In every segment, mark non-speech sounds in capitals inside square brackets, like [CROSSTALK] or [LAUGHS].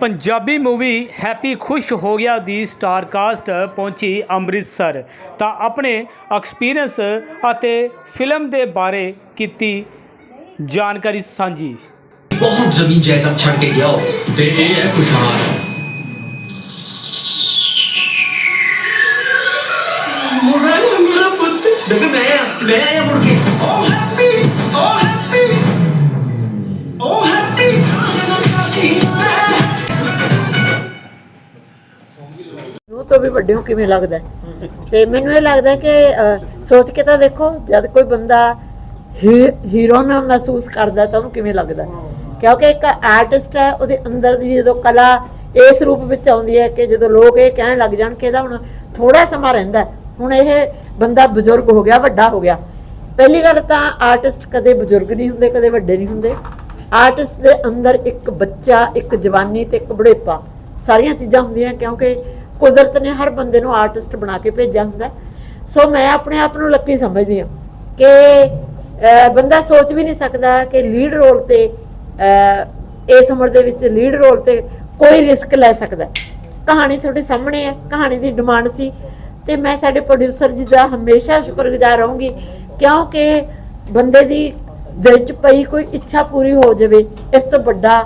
Punjabi movie happy ਖੁਸ਼ ਹੋ ਗਿਆ ਦੀ ਸਟਾਰ ਕਾਸਟ ਪਹੁੰਚੀ ਅੰਮ੍ਰਿਤਸਰ ਤਾਂ ਆਪਣੇ ਐਕਸਪੀਰੀਅੰਸ ਅਤੇ ਫਿਲਮ ਦੇ ਬਾਰੇ ਕੀਤੀ ਜਾਣਕਾਰੀ ਸਾਂਝੀ। ਬਹੁਤ ਜ਼ਮੀਨ ਜਾਇਦਾਦ ਛੱਡ ਕੇ ਗਿਆ ਤੇ ਇਹ ਹੈ ਖੁਸ਼ਹਾਲ ਮੁਰਾ ਮੇਰਾ ਪੁੱਤ। ਦੇਖ ਮੈਂ ਮੈਂ ਆਇਆ ਮੁੜ ਕੇ। ਵੀ ਵੱਡੇ ਨੂੰ ਕਿਵੇਂ ਲੱਗਦਾ ਤੇ ਮੈਨੂੰ ਇਹ ਲੱਗਦਾ ਕਿ ਸੋਚ ਕੇ ਤਾਂ ਦੇਖੋ, ਜਦ ਕੋਈ ਬੰਦਾ ਹੀਰੋ ਨਾ ਮਹਿਸੂਸ ਕਰਦਾ ਤਾਂ ਉਹਨੂੰ ਕਿਵੇਂ ਲੱਗਦਾ ਕਿਉਂਕਿ ਇੱਕ ਆਰਟਿਸਟ ਹੈ, ਉਹਦੇ ਅੰਦਰ ਦੀ ਜਦੋਂ ਕਲਾ ਇਸ ਰੂਪ ਵਿੱਚ ਆਉਂਦੀ ਹੈ ਕਿ ਜਦੋਂ ਲੋਕ ਇਹ ਕਹਿਣ ਲੱਗ ਜਾਣ ਕਿ ਇਹਦਾ ਹੁਣ ਥੋੜਾ ਸਮਾਂ ਰਹਿੰਦਾ ਹੁਣ ਇਹ ਬੰਦਾ ਬਜ਼ੁਰਗ ਹੋ ਗਿਆ, ਵੱਡਾ ਹੋ ਗਿਆ। ਪਹਿਲੀ ਗੱਲ ਤਾਂ ਆਰਟਿਸਟ ਕਦੇ ਬਜ਼ੁਰਗ ਨਹੀਂ ਹੁੰਦੇ, ਕਦੇ ਵੱਡੇ ਨਹੀਂ ਹੁੰਦੇ। ਆਰਟਿਸਟ ਦੇ ਅੰਦਰ ਇੱਕ ਬੱਚਾ, ਇੱਕ ਜਵਾਨੀ ਤੇ ਇੱਕ ਬੁਢੇਪਾ, ਸਾਰੀਆਂ ਚੀਜ਼ਾਂ ਹੁੰਦੀਆਂ ਕਿਉਂਕਿ ਕੁਦਰਤ ਨੇ ਹਰ ਬੰਦੇ ਨੂੰ ਆਰਟਿਸਟ ਬਣਾ ਕੇ ਭੇਜਿਆ ਹੁੰਦਾ ਸੋ ਮੈਂ ਆਪਣੇ ਆਪ ਨੂੰ ਲੱਕੀ ਸਮਝਦੀ ਹਾਂ ਕਿ ਬੰਦਾ ਸੋਚ ਵੀ ਨਹੀਂ ਸਕਦਾ ਕਿ ਲੀਡ ਰੋਲ ਤੇ ਇਸ ਉਮਰ ਦੇ ਵਿੱਚ ਲੀਡ ਰੋਲ ਤੇ ਕੋਈ ਰਿਸਕ ਲੈ ਸਕਦਾ ਕਹਾਣੀ ਤੁਹਾਡੇ ਸਾਹਮਣੇ ਹੈ, ਕਹਾਣੀ ਦੀ ਡਿਮਾਂਡ ਸੀ ਤੇ ਮੈਂ ਸਾਡੇ ਪ੍ਰੋਡਿਊਸਰ ਜੀ ਦਾ ਹਮੇਸ਼ਾ ਸ਼ੁਕਰਗੁਜ਼ਾਰ ਰਹੂੰਗੀ ਕਿਉਂਕਿ ਬੰਦੇ ਦੀ ਦਿਲ 'ਚ ਪਈ ਕੋਈ ਇੱਛਾ ਪੂਰੀ ਹੋ ਜਾਵੇ, ਇਸ ਤੋਂ ਵੱਡਾ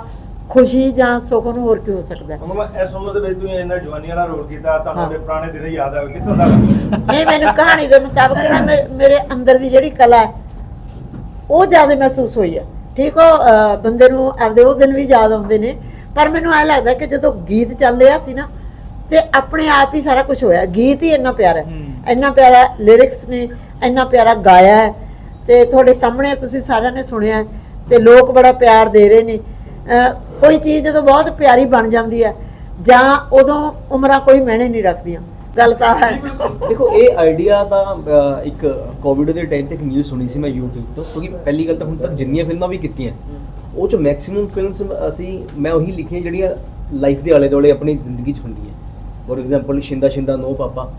ਖੁਸ਼ੀ ਜਾਂ ਸੁੱਖ ਨੂੰ ਹੋਰ ਕੀ ਹੋ ਸਕਦਾ ਹੈ? ਮਮਾ ਇਸ ਉਮਰ ਦੇ ਵਿੱਚ ਤੁਸੀਂ ਇੰਨਾ ਜਵਾਨੀ ਵਾਲਾ ਰੋਲ ਕੀਤਾ। ਦੇ ਪੁਰਾਣੇ ਦਿਨ ਯਾਦ ਆਵੇ ਕਿੱਥੋਂ ਦਾ? ਨਹੀਂ ਮੈਨੂੰ ਕਹਾਣੀ ਦੇ ਮੁਤਾਬਕ ਨਾ ਮੇਰੇ- ਮੇਰੇ ਅੰਦਰ ਦੀ ਜਿਹੜੀ ਕਲਾ ਹੈ ਉਹ ਜ਼ਿਆਦਾ ਮਹਿਸੂਸ ਹੋਈ ਹੈ। ਠੀਕ ਹੋ ਅਹ ਬੰਦੇ ਨੂੰ ਆਪਦੇ ਉਹ ਦਿਨ ਵੀ ਯਾਦ ਆਉਂਦੇ ਨੇ ਪਰ ਮੈਨੂੰ ਐ ਲੱਗਦਾ ਕਿ ਜਦੋਂ ਗੀਤ ਚੱਲ ਰਿਹਾ ਸੀ ਨਾ ਤੇ ਆਪਣੇ ਆਪ ਹੀ ਸਾਰਾ ਕੁਝ ਹੋਇਆ। ਗੀਤ ਹੀ ਇੰਨਾ ਪਿਆਰਾ ਹੈ। ਇੰਨਾ ਪਿਆਰਾ ਲਿਰਿਕਸ ਨੇ ਇੰਨਾ ਪਿਆਰਾ ਗਾਇਆ ਹੈ ਤੇ ਤੁਹਾਡੇ ਸਾਹਮਣੇ ਤੁਸੀਂ ਸਾਰਿਆਂ ਨੇ ਸੁਣਿਆ ਹੈ ਤੇ ਲੋਕ ਬੜਾ ਪਿਆਰ ਦੇ ਰਹੇ ਨੇ। ਕੋਈ ਚੀਜ਼ ਜਦੋਂ ਬਹੁਤ ਪਿਆਰੀ ਬਣ ਜਾਂਦੀ ਹੈ ਜਾਂ ਉਦੋਂ ਉਮਰਾਂ ਕੋਈ ਮਾਇਨੇ ਨਹੀਂ ਰੱਖਦੀਆਂ। ਗੱਲ ਤਾਂ ਹੈ। ਦੇਖੋ ਇਹ ਆਈਡੀਆ ਤਾਂ ਅਹ, ਇੱਕ ਕੋਵਿਡ ਦੇ ਟਾਈਮ ਤੇ ਇੱਕ ਨਿਊਜ਼ ਸੁਣੀ ਸੀ ਮੈਂ YouTube ਤੋਂ ਕਿਉਂਕਿ ਪਹਿਲੀ ਗੱਲ ਤਾਂ ਹੁਣ ਤੱਕ ਜਿੰਨੀਆਂ ਫਿਲਮਾਂ ਵੀ ਕੀਤੀਆਂ ਉਹ ਚ ਮੈਕਸਿਮਮ ਫਿਲਮਸ ਅਸੀਂ ਮੈਂ ਉਹੀ ਲਿਖੀਆਂ ਜਿਹੜੀਆਂ ਲਾਈਫ ਦੇ ਆਲੇ ਦੁਆਲੇ ਆਪਣੀ ਜ਼ਿੰਦਗੀ ਚ ਹੁੰਦੀਆਂ। For example Shinda Shinda no papa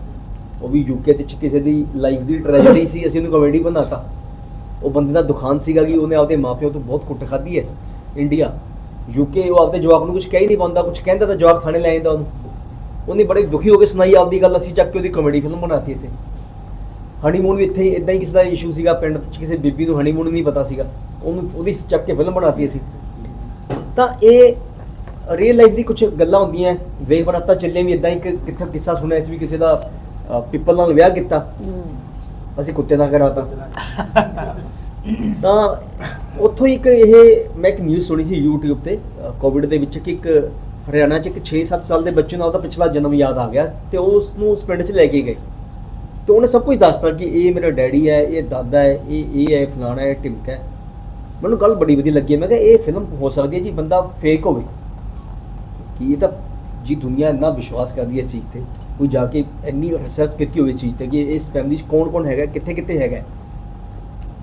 ਉਹ ਵੀ ਯੂਕੇ ਦੇ ਚ ਕਿਸੇ ਦੀ ਲਾਈਫ ਦੀ ਟ੍ਰੈਜੇਡੀ ਸੀ ਅਸੀਂ ਉਹਨੂੰ ਕਾਮੇਡੀ ਬਣਾਤਾ। ਉਹ ਬੰਦੇ ਦਾ ਦੁਕਾਨ ਸੀਗਾ ਕਿ ਉਹਨੇ ਆਪਦੇ ਮਾਪਿਆਂ ਤੋਂ ਬਹੁਤ ਕੁੱਟ ਖਾਧੀ ਹੈ ਇੰਡੀਆ ਯੂਕੇ ਉਹ ਆਪਦੇ ਜਵਾਬ ਨੂੰ ਕੁਝ ਕਹਿ ਹੀ ਨਹੀਂ ਪਾਉਂਦਾ ਕੁਝ ਕਹਿੰਦਾ ਤਾਂ ਜਵਾਬ ਥਾਣੇ ਲੈ ਜਾਂਦਾ ਉਹਨੂੰ। ਉਹਨੇ ਬੜੇ ਦੁਖੀ ਹੋ ਕੇ ਸੁਣਾਈ ਆਪਦੀ ਗੱਲ ਅਸੀਂ ਚੱਕ ਕੇ ਉਹਦੀ ਕਾਮੇਡੀ ਫਿਲਮ ਬਣਾਤੀ ਇੱਥੇ। ਹਨੀਮੂਨ ਵੀ ਇੱਥੇ ਇਦਾਂ ਹੀ ਕਿਸੇ ਦਾ ਇਸ਼ੂ ਸੀਗਾ ਪਿੰਡ 'ਚ ਕਿਸੇ ਬੀਬੀ ਨੂੰ ਹਨੀਮੂਨ ਨਹੀਂ ਪਤਾ ਸੀਗਾ। ਉਹਨੂੰ ਉਹਦੀ ਚੱਕ ਕੇ ਫਿਲਮ ਬਣਾਤੀ ਅਸੀਂ। ਤਾਂ ਇਹ ਰੀਅਲ ਲਾਈਫ ਦੀ ਕੁਝ ਗੱਲਾਂ ਹੁੰਦੀਆਂ ਵੇਖ ਬਰਾਤਾ ਚੱਲੇ ਵੀ ਇਦਾਂ ਹੀ ਕਿੱਥੇ ਕਿੱਸਾ ਸੁਣਿਆ ਸੀ ਵੀ ਕਿਸੇ ਦਾ ਪਿੱਪਲ ਨਾਲ ਵਿਆਹ ਕੀਤਾ। ਅਸੀਂ ਕੁੱਤੇ ਨਾਲ ਕਰਾਤਾ। [LAUGHS] ਤਾਂ ਉੱਥੋਂ ਹੀ ਇੱਕ ਇਹ ਮੈਂ ਇੱਕ ਨਿਊਜ਼ ਸੁਣੀ ਸੀ YouTube ਤੇ ਕੋਵਿਡ ਦੇ ਵਿੱਚ ਕਿ ਇੱਕ ਹਰਿਆਣਾ 'ਚ ਇੱਕ 6-7 ਸਾਲ ਦੇ ਬੱਚੇ ਨਾਲ ਉਹਦਾ ਪਿਛਲਾ ਜਨਮ ਯਾਦ ਆ ਗਿਆ ਤੇ ਉਹ ਉਸ ਨੂੰ ਉਸ ਪਿੰਡ 'ਚ ਲੈ ਕੇ ਗਏ। ਤੇ ਉਹਨੇ ਸਭ ਕੁਝ ਦੱਸਤਾ ਕਿ ਇਹ ਮੇਰਾ ਡੈਡੀ ਹੈ, ਇਹ ਦਾਦਾ ਹੈ, ਇਹ ਇਹ ਹੈ, ਫਲਾਣਾ ਹੈ ਟਿਮਕਾ ਹੈ। ਮੈਨੂੰ ਗੱਲ ਬੜੀ ਵਧੀਆ ਲੱਗੀ, ਮੈਂ ਕਿਹਾ ਇਹ ਫਿਲਮ ਹੋ ਸਕਦੀ ਹੈ ਜੀ, ਬੰਦਾ ਫੇਕ ਹੋਵੇ। ਕਿ ਇਹ ਤਾਂ ਜੀ ਦੁਨੀਆ ਇੰਨਾ ਵਿਸ਼ਵਾਸ ਕਰਦੀ ਹੈ ਇਸ ਚੀਜ਼ ਤੇ, ਕੋਈ ਜਾ ਕੇ ਇੰਨੀ ਰਿਸਰਚ ਕੀਤੀ ਹੋਵੇ ਇਸ ਚੀਜ਼ ਤੇ ਕਿ ਇਸ ਫੈਮਿਲੀ 'ਚ ਕੌਣ ਕੌਣ ਹੈਗਾ ਕਿੱਥੇ ਕਿੱਥੇ ਹੈਗਾ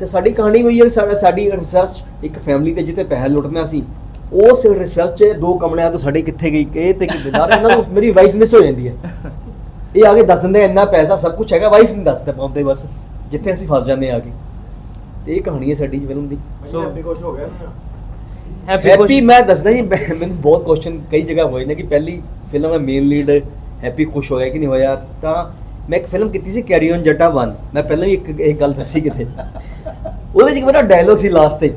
ਤੇ ਸਾਡੀ ਕਹਾਣੀ ਹੋਈ ਹੈ ਸਾਡਾ ਸਾਡੀ ਰਿਸਰਚ ਇੱਕ ਫੈਮਿਲੀ ਤੇ ਜਿੱਤੇ ਪੈਸਾ ਲੁੱਟਣਾ ਸੀ ਉਸ ਰਿਸਰਚ 'ਚ ਦੋ ਕਮਲਿਆਂ ਤੋਂ ਸਾਡੇ ਕਿੱਥੇ ਗਈ ਇਹ ਤੇ ਕਿਦਾਰ ਇਹਨਾਂ ਨੂੰ ਮੇਰੀ ਵਾਈਫ ਮਿਸ ਹੋ ਜਾਂਦੀ ਹੈ। ਇਹ ਆ ਕੇ ਦੱਸ ਦਿੰਦੇ ਇੰਨਾ ਪੈਸਾ ਸਭ ਕੁਝ ਹੈਗਾ ਵਾਈਫ ਨਹੀਂ ਦੱਸਦਾ ਪਾਉਂਦੇ ਬਸ ਜਿੱਥੇ ਅਸੀਂ ਫਸ ਜਾਂਦੇ ਆ ਕੇ। ਤੇ ਇਹ ਕਹਾਣੀ ਹੈ ਸਾਡੀ ਫਿਲਮ ਦੀ। ਸੋ ਵੀ ਕੁਝ ਹੋ ਗਿਆ ਨਾ। ਹੈਪੀ ਮੈਂ ਦੱਸਦਾ ਜੀ ਮੈਨੂੰ ਬਹੁਤ ਕੁਐਸਚਨ ਕਈ ਜਗ੍ਹਾ ਹੋਏ ਨੇ ਕਿ ਪਹਿਲੀ ਫਿਲਮ ਹੈ ਮੇਨ ਲੀਡ ਹੈਪੀ ਖੁਸ਼ ਹੋਇਆ ਕਿ ਨਹੀਂ ਹੋਇਆ? ਤਾਂ ਮੈਂ ਇੱਕ ਫਿਲਮ ਕੀਤੀ ਸੀ ਕੈਰੀ ਔਨ ਜੱਟਾ 1 ਮੈਂ ਪਹਿਲਾਂ ਵੀ ਇੱਕ ਇਹ ਗੱਲ ਦੱਸੀ ਕਿਤੇ। ਉਹਦੇ 'ਚ ਇੱਕ ਮੇਰਾ ਡਾਇਲੋਗ ਸੀ ਲਾਸਟ ਤੇ।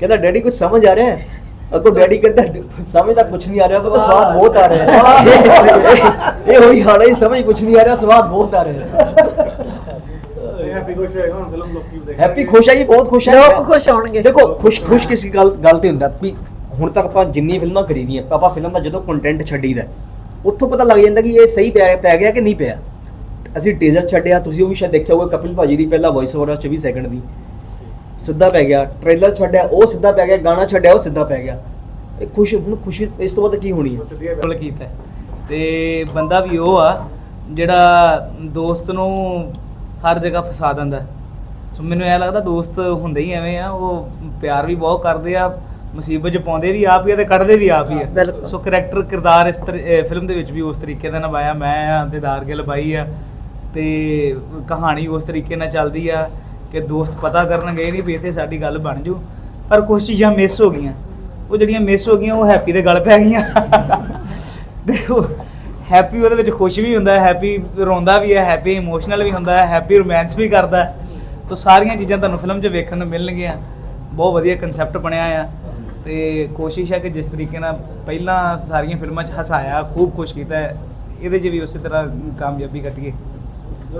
ਕਹਿੰਦਾ ਡੈਡੀ ਕੁਝ ਸਮਝ ਆ ਰਿਹਾ ਹੈ? ਅਗੋ ਡੈਡੀ ਕਹਿੰਦਾ ਸਮਝ ਤਾਂ ਕੁਝ ਨਹੀਂ ਆ ਰਿਹਾ ਪਰ ਸਵਾਦ ਬਹੁਤ ਆ ਰਿਹਾ ਹੈ। ਇਹ ਹੋਈ ਹਾਲੇ ਹੀ ਸਮਝ ਕੁਝ ਨਹੀਂ ਆ ਰਿਹਾ ਸਵਾਦ ਬਹੁਤ ਆ ਰਿਹਾ ਹੈ। ਹੈਪੀ ਕੁਝ ਹੋਏਗਾ ਹੁਣ ਫਿਲਮ ਲੋਕੀ ਵੀ ਹੈਪੀ ਖੁਸ਼ ਹੈ ਜੀ ਬਹੁਤ ਖੁਸ਼ ਹੈ ਲੋਕ ਖੁਸ਼ ਹੋਣਗੇ। ਦੇਖੋ ਖੁਸ਼ ਖੁਸ਼ ਕਿਸੇ ਗੱਲ ਗੱਲ ਤੇ ਹੁੰਦਾ ਵੀ ਹੁਣ ਤੱਕ ਆਪਾਂ ਜਿੰਨੀ ਫਿਲਮਾਂ ਕਰੀਦੀਆਂ ਆਪਾਂ ਫਿਲਮ ਦਾ ਜਦੋਂ ਕੰਟੈਂਟ ਛੱਡੀਦਾ ਉੱਥੋਂ ਪਤਾ ਲੱਗ ਜਾਂਦਾ ਕਿ ਇਹ ਸਹੀ ਪੈ ਪੈ ਗਿਆ ਕਿ ਨਹੀਂ ਪਿਆ। ਅਸੀਂ ਟੀਜ਼ਰ ਛੱਡਿਆ ਤੁਸੀਂ ਉਹ ਵੀ ਸ਼ਾਇਦ ਦੇਖਿਆ ਹੋਊਗਾ ਕਪਿਲ ਭਾਜੀ ਦੀ ਪਹਿਲਾ ਵੌਇਸ ਓਵਰ 24 ਸੈਕਿੰਡ ਦੀ। ਸਿੱਧਾ ਪੈ ਗਿਆ ਟ੍ਰੇਲਰ ਛੱਡਿਆ ਉਹ ਸਿੱਧਾ ਪੈ ਗਿਆ ਗਾਣਾ ਛੱਡਿਆ ਉਹ ਸਿੱਧਾ ਪੈ ਗਿਆ ਇਹ ਖੁਸ਼ ਹੁਣ ਖੁਸ਼ੀ ਇਸ ਤੋਂ ਬਾਅਦ ਕੀ ਹੋਣੀ ਹੈ ਰੋਲ ਕੀਤਾ ਹੈ। ਤੇ ਬੰਦਾ ਵੀ ਉਹ ਆ ਜਿਹੜਾ ਦੋਸਤ ਨੂੰ ਹਰ ਜਗ੍ਹਾ ਫਸਾ ਦਿੰਦਾ ਹੈ। ਸੋ ਮੈਨੂੰ ਐ ਲੱਗਦਾ ਦੋਸਤ ਹੁੰਦੇ ਹੀ ਐਵੇਂ ਆ ਉਹ ਪਿਆਰ ਵੀ ਬਹੁਤ ਕਰਦੇ ਆ ਮੁਸੀਬਤ 'ਚ ਪਾਉਂਦੇ ਵੀ ਆਪ ਹੀ ਆ ਤੇ ਕੱਢਦੇ ਵੀ ਆਪ ਹੀ ਆ ਬਿਲਕੁਲ। ਸੋ ਕਰੈਕਟਰ ਕਿਰਦਾਰ ਇਸ ਫਿਲਮ ਦੇ ਵਿੱਚ ਵੀ ਉਸ ਤਰੀਕੇ ਦਾ ਨਿਭਾਇਆ ਮੈਂ ਆ ਦਿਦਾਰ ਗਿੱਲ ਬਾਈ ਆ ਤੇ ਕਹਾਣੀ ਉਸ ਤਰੀਕੇ ਨਾਲ ਚੱਲਦੀ ਆ ਕਿ ਦੋਸਤ ਪਤਾ ਕਰਨ ਗਏ ਨਹੀਂ ਵੀ ਇੱਥੇ ਸਾਡੀ ਗੱਲ ਬਣ ਜੂ। ਪਰ ਕੁਝ ਚੀਜ਼ਾਂ ਮਿਸ ਹੋ ਗਈਆਂ। ਉਹ ਜਿਹੜੀਆਂ ਮਿਸ ਹੋ ਗਈਆਂ, ਉਹ ਹੈਪੀ ਦੇ ਗਲ ਪੈ ਗਈਆਂ। ਤੇ ਉਹ ਹੈਪੀ ਉਹਦੇ ਵਿੱਚ ਖੁਸ਼ ਵੀ ਹੁੰਦਾ ਹੈ ਹੈਪੀ ਰੋਂਦਾ ਵੀ ਹੈ ਹੈਪੀ ਇਮੋਸ਼ਨਲ ਵੀ ਹੁੰਦਾ ਹੈ ਹੈਪੀ ਰੋਮਾਂਸ ਵੀ ਕਰਦਾ। ਤਾਂ ਸਾਰੀਆਂ ਚੀਜ਼ਾਂ ਤੁਹਾਨੂੰ ਫਿਲਮ 'ਚ ਵੇਖਣ ਨੂੰ ਮਿਲਣਗੀਆਂ। ਬਹੁਤ ਵਧੀਆ ਕਨਸੈਪਟ ਬਣਿਆ ਆ। ਤੇ ਕੋਸ਼ਿਸ਼ ਹੈ ਕਿ ਜਿਸ ਤਰੀਕੇ ਨਾਲ ਪਹਿਲਾਂ ਸਾਰੀਆਂ ਫਿਲਮਾਂ 'ਚ ਹਸਾਇਆ, ਖੂਬ ਖੁਸ਼ ਕੀਤਾ, ਇਹਦੇ 'ਚ ਵੀ ਉਸੇ ਤਰ੍ਹਾਂ ਕਾਮਯਾਬੀ ਕੱਟੀਏ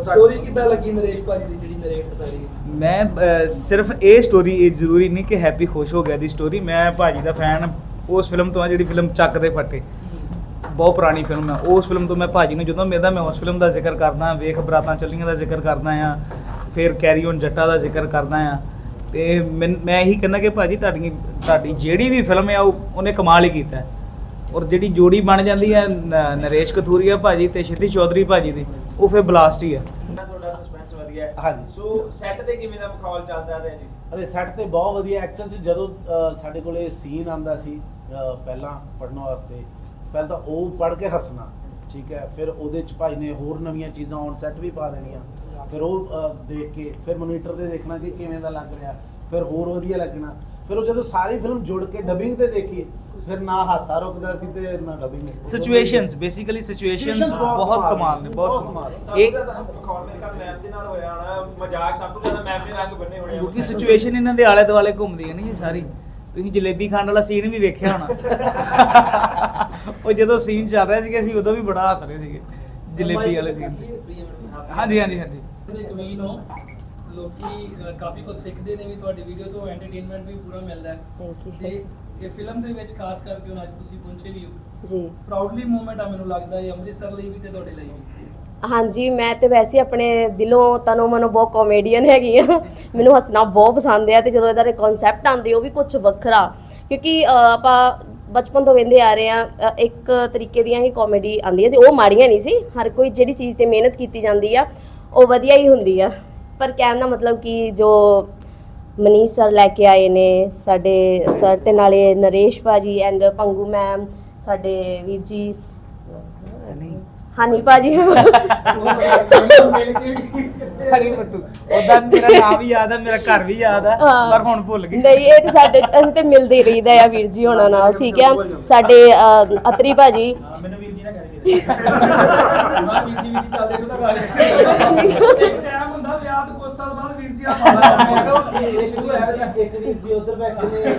ਸਟੋਰੀ ਕਿੱਦਾਂ ਲੱਗੀ ਨਰੇਸ਼ ਭਾਜੀ ਦੀ ਜਿਹੜੀ ਨਰੇਟ ਸਾਰੀ? ਮੈਂ ਅਹ, ਸਿਰਫ ਇਹ ਸਟੋਰੀ ਇਹ ਜ਼ਰੂਰੀ ਨਹੀਂ ਕਿ ਹੈਪੀ ਖੁਸ਼ ਹੋ ਗਿਆ ਦੀ ਸਟੋਰੀ। ਮੈਂ ਭਾਜੀ ਦਾ ਫੈਨ ਉਸ ਫਿਲਮ ਤੋਂ ਆ ਜਿਹੜੀ ਫਿਲਮ ਚੱਕ ਦੇ ਫੱਟੇ। ਬਹੁਤ ਪੁਰਾਣੀ ਫਿਲਮ ਹੈ ਉਸ ਫਿਲਮ ਤੋਂ ਮੈਂ ਭਾਜੀ ਨੂੰ ਜਦੋਂ ਮਿਲਦਾ ਮੈਂ ਉਸ ਫਿਲਮ ਦਾ ਜ਼ਿਕਰ ਕਰਦਾ ਵੇਖ ਬਰਾਤਾਂ ਚੱਲੀਆਂ ਦਾ ਜ਼ਿਕਰ ਕਰਦਾ ਆ ਫਿਰ ਕੈਰੀ ਔਨ ਜੱਟਾ ਦਾ ਜ਼ਿਕਰ ਕਰਦਾ ਆ ਤੇ ਮੈਨ- ਮੈਂ ਇਹੀ ਕਹਿੰਦਾ ਕਿ ਭਾਜੀ ਤੁਹਾਡੀ ਤੁਹਾਡੀ ਜਿਹੜੀ ਵੀ ਫਿਲਮ ਆ ਉਹ ਉਹਨੇ ਕਮਾਲ ਹੀ ਕੀਤਾ ਹੈ। ਔਰ ਜਿਹੜੀ ਜੋੜੀ ਬਣ ਜਾਂਦੀ ਹੈ ਨ- ਨਰੇਸ਼ ਕਥੂਰੀਆ ਭਾਜੀ ਤੇ ਸ਼ਿਤੀ ਚੌਧਰੀ ਭਾਜੀ ਦੀ ਉਹ ਫਿਰ ਬਲਾਸਟ ਹੀ ਹੈ ਤੁਹਾਡਾ ਸਸਪੈਂਸ ਵਧੀਆ ਹੈ। ਹਾਂਜੀ। ਸੋ ਸੈੱਟ ਤੇ ਕਿਵੇਂ ਦਾ ਮਾਹੌਲ ਚੱਲਦਾ ਰਿਹਾ ਜੀ? ਅਰੇ ਸੈੱਟ ਤੇ ਬਹੁਤ ਵਧੀਆ। ਐਕਚੁਅਲ ਚ ਜਦੋਂ ਅਹ, ਸਾਡੇ ਕੋਲੇ ਸੀਨ ਆਂਦਾ ਸੀ ਅਹ, ਪਹਿਲਾਂ ਪੜਨ ਵਾਸਤੇ ਪਹਿਲਾਂ ਤਾਂ ਉਹ ਪੜ ਕੇ ਹੱਸਣਾ ਠੀਕ ਹੈ। ਫਿਰ ਉਹਦੇ ਚ ਭਾਈ ਨੇ ਹੋਰ ਨਵੀਆਂ ਚੀਜ਼ਾਂ ਔਨ ਸੈੱਟ ਵੀ ਪਾ ਦੇਣੀਆਂ। ਫਿਰ ਉਹ ਅਹ, ਦੇਖ ਕੇ ਫਿਰ ਮੋਨੀਟਰ ਤੇ ਦੇਖਣਾ ਕਿ ਕਿਵੇਂ ਦਾ ਲੱਗ ਰਿਹਾ। ਫਿਰ ਹੋਰ ਵਧੀਆ ਲੱਗਣਾ। ਫਿਰ ਉਹ ਜਦੋਂ ਸਾਰੀ ਫਿਲਮ ਜੁੜ ਕੇ ਡਬਿੰਗ ਤੇ ਦੇਖੀ ਫਿਰ ਨਾ ਹਾਸਾ ਰੁਕਦਾ ਸੀ ਤੇ ਨਾ ਡਬਿੰਗ ਸਿਚੁਏਸ਼ਨਸ ਬੇਸਿਕਲੀ ਸਿਚੁਏਸ਼ਨਸ ਬਹੁਤ ਕਮਾਲ ਨੇ ਬਹੁਤ ਕਮਾਲ। ਜ਼ਿਆਦਾ ਮਖੌਲ ਮੇਰੇ ਖਿਆਲ ਮੈਮ ਦੇ ਨਾਲ ਹੋਇਆ ਹੋਣਾ ਮਜ਼ਾਕ ਸਭ ਤੋਂ ਜ਼ਿਆਦਾ ਮੈਮ ਨੇ ਰੰਗ ਬੰਨੇ ਹੋਣੇ ਆ। ਕਿਉਂਕਿ ਸਿਚੁਏਸ਼ਨ ਇਹਨਾਂ ਦੇ ਆਲੇ ਦੁਆਲੇ ਘੁੰਮਦੀ ਹੈ ਨਾ ਇਹ ਸਾਰੀ। ਤੁਸੀਂ ਜਲੇਬੀ ਖਾਣ ਵਾਲਾ ਸੀਨ ਵੀ ਵੇਖਿਆ ਹੋਣਾ। ਉਹ ਜਦੋਂ ਸੀਨ ਚੱਲ ਰਿਹਾ ਸੀਗਾ ਅਸੀਂ ਉਦੋਂ ਵੀ ਬੜਾ ਹੱਸ ਰਹੇ ਸੀਗੇ ਜਲੇਬੀ ਵਾਲੇ ਸੀਨ ਤੇ। ਹਾਂਜੀ ਹਾਂਜੀ ਹਾਂਜੀ। ਦੇ ਕਮੀਨ ਹੋ ਲੋਕੀ ਕਾਫੀ ਕੁਝ ਸਿੱਖਦੇ ਨੇ ਵੀ ਤੁਹਾਡੀ ਵੀਡੀਓ ਤੋਂ ਐਂਟਰਟੇਨਮੈਂਟ ਵੀ ਪੂਰਾ ਮਿਲਦਾ ਹੈ। ਥੈਂਕ ਯੂ ਤੇ ਇਹ ਫਿਲਮ ਦੇ ਵਿੱਚ ਖਾਸ ਕਰਕੇ ਹੁਣ ਅੱਜ ਤੁਸੀਂ ਪਹੁੰਚੇ ਵੀ ਹੋ। ਜੀ। ਪ੍ਰਾਊਡਲੀ ਮੂਮੈਂਟ ਆ ਮੈਨੂੰ ਲੱਗਦਾ ਹੈ ਅੰਮ੍ਰਿਤਸਰ ਲਈ ਵੀ ਤੇ ਤੁਹਾਡੇ ਲਈ ਵੀ। ਹਾਂਜੀ ਮੈਂ ਤੇ ਵੈਸੇ ਆਪਣੇ ਦਿਲੋਂ ਤਨੋਂ ਮਨੋਂ ਬਹੁਤ ਕਾਮੇਡੀਅਨ ਹੈਗੀ ਆ। ਮੈਨੂੰ ਹੱਸਣਾ ਬਹੁਤ ਪਸੰਦ ਆ ਤੇ ਜਦੋਂ ਇਹਦਾ ਦੇ ਕਨਸੈਪਟ ਆਉਂਦੇ ਉਹ ਵੀ ਕੁਝ ਵੱਖਰਾ। ਕਿਉਂਕਿ ਆਪਾਂ ਬਚਪਨ ਤੋਂ ਵੇਂਦੇ ਆ ਰਹੇ ਆ ਇੱਕ ਤਰੀਕੇ ਦੀਆਂ ਹੀ ਕਾਮੇਡੀ ਆਉਂਦੀ ਹੈ ਤੇ ਉਹ ਮਾੜੀਆਂ ਨਹੀਂ ਸੀ। ਹਰ ਕੋਈ ਜਿਹੜੀ ਚੀਜ਼ ਤੇ ਮਿਹਨਤ ਕੀਤੀ ਜਾਂਦੀ ਆ ਉਹ ਵਧੀਆ ਹੀ ਹੁੰਦੀ ਆ। ਪਰ ਕਹਿਣ ਦਾ ਮਤਲਬ ਕਿ ਜੋ ਮਨੀਸ਼ ਸਰ ਲੈ ਕੇ ਆਏ ਨੇ ਸਾਡੇ ਸਰ ਤੇ ਨਾਲੇ ਨਰੇਸ਼ ਭਾਜੀ ਐਂਡ ਪੰਗੂ ਮੈਮ ਸਾਡੇ ਵੀਰ ਜੀ। ਹਨੀ। ਭਾਜੀ। ਹਰੀ ਮੱਟੂ। ਉਦਾਂ ਮੇਰਾ ਨਾਮ ਵੀ ਯਾਦ ਹੈ ਮੇਰਾ ਘਰ ਵੀ ਯਾਦ ਹੈ ਹਾਂ। ਪਰ ਹੁਣ ਭੁੱਲ ਗਈ। ਨਹੀਂ ਇਹ ਤੇ ਸਾਡੇ ਅਸੀਂ ਤੇ ਮਿਲਦੇ ਹੀ ਰਹੀਦਾ ਆ ਵੀਰ ਜੀ ਹੋਣਾ ਨਾਲ ਠੀਕ ਆ? ਸਾਡੇ ਅ, ਅਤਰੀ ਭਾਜੀ। ਮੈਨੂੰ ਵੀਰ ਜੀ ਨਾ ਵੀਰ ਜੀ ਵੀਰ ਚੱਲਦੇ ਨੂੰ ਤਾਂ ਗਾ ਇੱਕ ਟਾਈਮ ਹੁੰਦਾ ਵਿਆਹ ਤੋਂ ਕੁਝ ਸਾਲ ਬਾਅਦ ਵੀਰ ਜੀ ਆ ਪਾਉਂਦਾ ਇਹ ਸ਼ੁਰੂ ਹੋਇਆ ਇੱਕ ਵੀਰ ਜੀ ਉੱਧਰ ਬੈਠੇ ਨੇ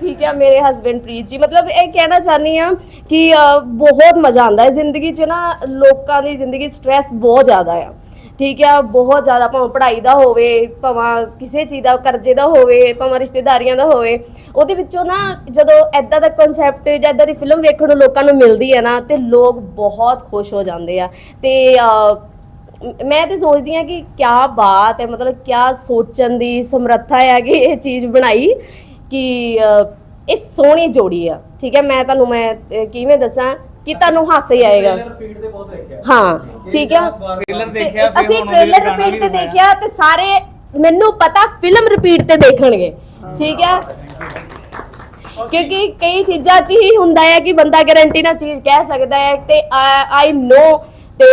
ਠੀਕ ਹੈ ਮੇਰੇ ਹਸਬੰਡ ਪ੍ਰੀਤ ਜੀ। ਮਤਲਬ ਇਹ ਕਹਿਣਾ ਚਾਹਨੀ ਆ ਕਿ ਅ, ਬਹੁਤ ਮਜ਼ਾ ਆਉਂਦਾ ਹੈ ਜ਼ਿੰਦਗੀ 'ਚ ਨਾ ਲੋਕਾਂ ਦੀ ਜ਼ਿੰਦਗੀ ਸਟ੍ਰੈਸ ਬਹੁਤ ਜ਼ਿਆਦਾ ਆ। ਠੀਕ ਆ, ਬਹੁਤ ਜ਼ਿਆਦਾ ਭਾਵੇਂ ਪੜ੍ਹਾਈ ਦਾ ਹੋਵੇ, ਭਾਵੇਂ ਕਿਸੇ ਚੀਜ਼ ਦਾ, ਕਰਜ਼ੇ ਦਾ ਹੋਵੇ, ਭਾਵੇਂ ਰਿਸ਼ਤੇਦਾਰੀਆਂ ਦਾ ਹੋਵੇ, ਉਹਦੇ ਵਿੱਚੋਂ ਨਾ ਜਦੋਂ ਐਦਾਂ ਦਾ ਕਨਸੈਪਟ ਜਾਂ ਐਦਾਂ ਦੀ ਫਿਲਮ ਵੇਖਣ ਨੂੰ ਲੋਕਾਂ ਨੂੰ ਮਿਲਦੀ ਹੈ ਨਾ, ਤੇ ਲੋਕ ਬਹੁਤ ਖੁਸ਼ ਹੋ ਜਾਂਦੇ ਆ। ਤੇ ਮੈਂ ਤੇ ਸੋਚਦੀ ਆ ਕਿ ਕਿਆ ਬਾਤ ਹੈ, ਮਤਲਬ ਕਿਆ ਸੋਚਣ ਦੀ ਸਮਰੱਥਾ ਹੈ ਕਿ ਇਹ ਚੀਜ਼ ਬਣਾਈ ਕਿ ਇਹ ਸੋਹਣੀ ਜੋੜੀ ਆ। ਠੀਕ ਹੈ, ਮੈਂ ਤੁਹਾਨੂੰ ਮੈਂ ਕਿਵੇਂ ਦੱਸਾਂ? ਕਿ ਤੁਹਾਨੂੰ ਹਾਸਾ ਆਏਗਾ। ਰਿਪੀਟ ਤੇ ਬਹੁਤ ਦੇਖਿਆ। ਹਾਂ ਠੀਕ ਹੈ ਟ੍ਰੇਲਰ ਦੇਖਿਆ ਅਸੀਂ ਟ੍ਰੇਲਰ ਰਿਪੀਟ ਤੇ। ਦੇਖਿਆ ਤੇ ਸਾਰੇ ਮੈਨੂੰ ਪਤਾ ਫਿਲਮ ਰਿਪੀਟ ਤੇ ਦੇਖਣਗੇ। ਠੀਕ ਹੈ ਕਿਉਂਕਿ ਕਈ ਚੀਜ਼ਾਂ 'ਚ ਹੀ ਹੁੰਦਾ ਹੈ ਕਿ ਬੰਦਾ ਗਾਰੰਟੀ ਨਾਲ ਚੀਜ਼ ਕਹਿ ਸਕਦਾ ਹੈ ਤੇ ਆਈ ਨੋ ਤੇ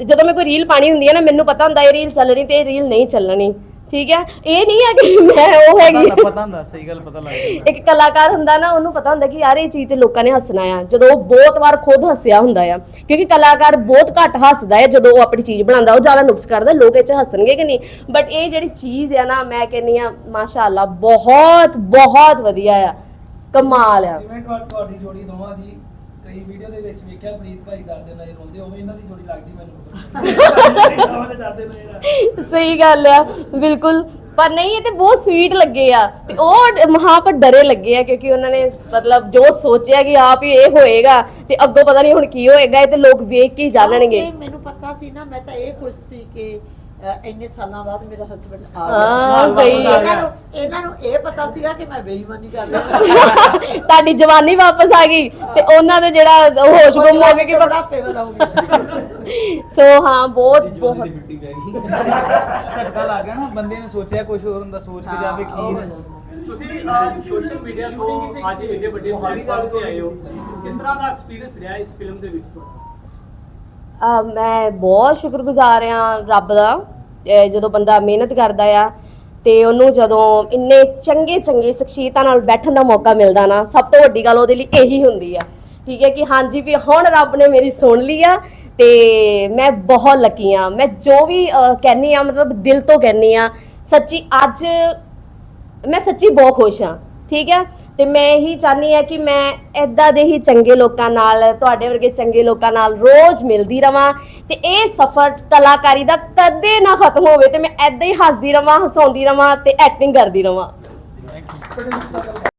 ਜਦੋਂ ਮੈਂ ਕੋਈ ਰੀਲ ਪਾਣੀ ਹੁੰਦੀ ਹੈ ਨਾ ਮੈਨੂੰ ਪਤਾ ਹੁੰਦਾ ਇਹ ਰੀਲ ਚੱਲਣੀ ਤੇ ਇਹ ਰੀਲ ਨਹੀਂ ਚੱਲਣੀ। ਠੀਕ ਹੈ? ਇਹ ਨਹੀਂ ਹੈ ਕਿ ਮੈਂ ਉਹ ਹੈਗੀ। ਪਤਾ ਪਤਾ ਹੁੰਦਾ ਸਹੀ ਗੱਲ ਪਤਾ ਲੱਗ ਜਾਂਦਾ। ਇੱਕ ਕਲਾਕਾਰ ਹੁੰਦਾ ਨਾ ਉਹਨੂੰ ਪਤਾ ਹੁੰਦਾ ਕਿ ਯਾਰ ਇਹ ਚੀਜ਼ ਤੇ ਲੋਕਾਂ ਨੇ ਹੱਸਣਾ ਆ। ਜਦੋਂ ਉਹ ਬਹੁਤ ਵਾਰ ਖੁਦ ਹੱਸਿਆ ਹੁੰਦਾ ਆ। ਕਿਉਂਕਿ ਕਲਾਕਾਰ ਬਹੁਤ ਘੱਟ ਹੱਸਦਾ ਹੈ ਜਦੋਂ ਉਹ ਆਪਣੀ ਚੀਜ਼ ਬਣਾਉਂਦਾ ਉਹ ਜ਼ਿਆਦਾ ਨੁਕਸ ਕਰਦਾ ਲੋਕ ਇਹ ਚ ਹੱਸਣਗੇ ਕਿ ਨਹੀਂ? ਬਟ ਇਹ ਜਿਹੜੀ ਚੀਜ਼ ਆ ਨਾ ਮੈਂ ਕਹਿੰਨੀ ਆ ਮਾਸ਼ਾਅੱਲਾ ਬਹੁਤ ਬਹੁਤ ਵਧੀਆ ਆ। ਕਮਾਲ ਆ। ਜਿਵੇਂ ਤੁਹਾ- ਤੁਹਾਡੀ ਜੋੜੀ ਦੋਵਾਂ ਦੀ ਕਈ ਵੀਡੀਓ ਦੇ ਵਿੱਚ ਵੇਖਿਆ ਪ੍ਰੀਤ ਭਾਈ ਡਰਦੇ ਨਜ਼ਰ ਆਉਂਦੇ ਉਵੇਂ ਇਹਨਾਂ ਦੀ ਜੋੜੀ ਲੱਗਦੀ ਮੈਨੂੰ। ਦੋਵਾਂ ਦੇ ਡਰਦੇ ਨਜ਼ਰ ਆ ਸਹੀ ਗੱਲ ਆ ਬਿਲਕੁਲ। ਪਰ ਨਹੀਂ ਇਹ ਤੇ ਬਹੁਤ ਸਵੀਟ ਲੱਗੇ ਆ। ਤੇ ਉਹ ਮਹਾ ਪਰ ਡਰੇ ਲੱਗੇ ਆ ਕਿਉਂਕਿ ਉਹਨਾਂ ਨੇ ਮਤਲਬ ਜੋ ਸੋਚਿਆ ਕਿ ਆਪ ਹੀ ਇਹ ਹੋਏਗਾ ਤੇ ਅੱਗੋਂ ਪਤਾ ਨਹੀਂ ਹੁਣ ਕੀ ਹੋਏਗਾ ਇਹ ਤੇ ਲੋਕ ਵੇਖ ਕੇ ਹੀ ਜਾਣਨਗੇ। ਮੈਨੂੰ ਪਤਾ ਸੀ ਨਾ ਮੈਂ ਤਾਂ ਇਹ ਖੁਸ਼ ਸੀ ਕਿ ਅ, ਇੰਨੇ ਸਾਲਾਂ ਬਾਅਦ ਮੇਰਾ ਹਸਬੰਡ ਆ ਹਾਂ, ਗਿਆ ਸਹੀ ਹੈ। ਇਹਨਾਂ ਨੂੰ ਇਹਨਾਂ ਨੂੰ ਇਹ ਪਤਾ ਸੀਗਾ ਕਿ ਮੈਂ ਬੇਈਮਾਨੀ ਕਰ ਰਹੀ। [LAUGHS] ਤੁਹਾਡੀ ਜਵਾਨੀ ਵਾਪਸ ਆ ਗਈ ਤੇ ਉਹਨਾਂ ਦੇ ਜਿਹੜਾ ਹੋਸ਼ ਗੁੰਮ ਹੋ ਗਏ ਕਿ ਪਤਾ ਆਊਗੀ ਸੋ [LAUGHS] ਹਾਂ ਬਹੁਤ ਬਹੁਤ ਮਿੱਟੀ ਪੈ ਗਈ। ਝਟਕਾ ਲੱਗ ਗਿਆ ਨਾ ਬੰਦੇ ਨੇ ਸੋਚਿਆ ਕੁਝ ਹੋਰ ਹੁੰਦਾ ਸੋਚ ਕੇ ਜਾਵੇ ਕੀ ਹੈ। ਤੁਸੀਂ ਸੋਸ਼ਲ ਮੀਡੀਆ ਤੋਂ ਅੱਜ ਏਡੇ ਵੱਡੇ ਪਲੇਟਫਾਰਮ ਤੇ ਆਏ ਹੋ। ਕਿਸ ਤਰ੍ਹਾਂ ਦਾ ਐਕਸਪੀਰੀਅੰਸ ਰਿਹਾ ਇਸ ਫਿਲਮ ਦੇ ਵਿੱਚ? ਤੁਹਾਡਾ ਅਹ ਮੈਂ ਬਹੁਤ ਸ਼ੁਕਰਗੁਜ਼ਾਰ ਆ ਰੱਬ ਦਾ ਜਦੋਂ ਬੰਦਾ ਮਿਹਨਤ ਕਰਦਾ ਆ ਤੇ ਉਹਨੂੰ ਜਦੋਂ ਇੰਨੇ ਚੰਗੇ ਚੰਗੇ ਸ਼ਖਸੀਅਤਾਂ ਨਾਲ ਬੈਠਣ ਦਾ ਮੌਕਾ ਮਿਲਦਾ ਨਾ ਸਭ ਤੋਂ ਵੱਡੀ ਗੱਲ ਉਹਦੇ ਲਈ ਇਹੀ ਹੁੰਦੀ ਆ। ਠੀਕ ਹੈ ਕਿ ਹਾਂਜੀ ਵੀ ਹੁਣ ਰੱਬ ਨੇ ਮੇਰੀ ਸੁਣ ਲਈ ਆ ਤੇ ਮੈਂ ਬਹੁਤ ਲੱਕੀ ਆ ਮੈਂ ਜੋ ਵੀ ਅਹ, ਕਹਿੰਦੀ ਆ ਮਤਲਬ ਦਿਲ ਤੋਂ ਕਹਿੰਦੀ ਆ ਸੱਚੀ ਅੱਜ ਮੈਂ ਸੱਚੀ ਬਹੁਤ ਖੁਸ਼ ਹਾਂ। ਠੀਕ ਹੈ? ਤੇ ਮੈਂ ਇਹੀ ਚਾਹਨੀ ਆ ਕਿ ਮੈਂ ਐਦਾਂ ਦੇ ਹੀ ਚੰਗੇ ਲੋਕਾਂ ਨਾਲ, ਤੁਹਾਡੇ ਵਰਗੇ ਚੰਗੇ ਲੋਕਾਂ ਨਾਲ ਰੋਜ਼ ਮਿਲਦੀ ਰਵਾਂ ਤੇ ਇਹ ਸਫ਼ਰ ਕਲਾਕਾਰੀ ਦਾ ਕਦੇ ਨਾ ਖਤਮ ਹੋਵੇ ਤੇ ਮੈਂ ਐਦਾਂ ਹੀ ਹੱਸਦੀ ਰਵਾਂ, ਹਸਾਉਂਦੀ ਰਵਾਂ ਤੇ ਐਕਟਿੰਗ ਕਰਦੀ ਰਵਾਂ।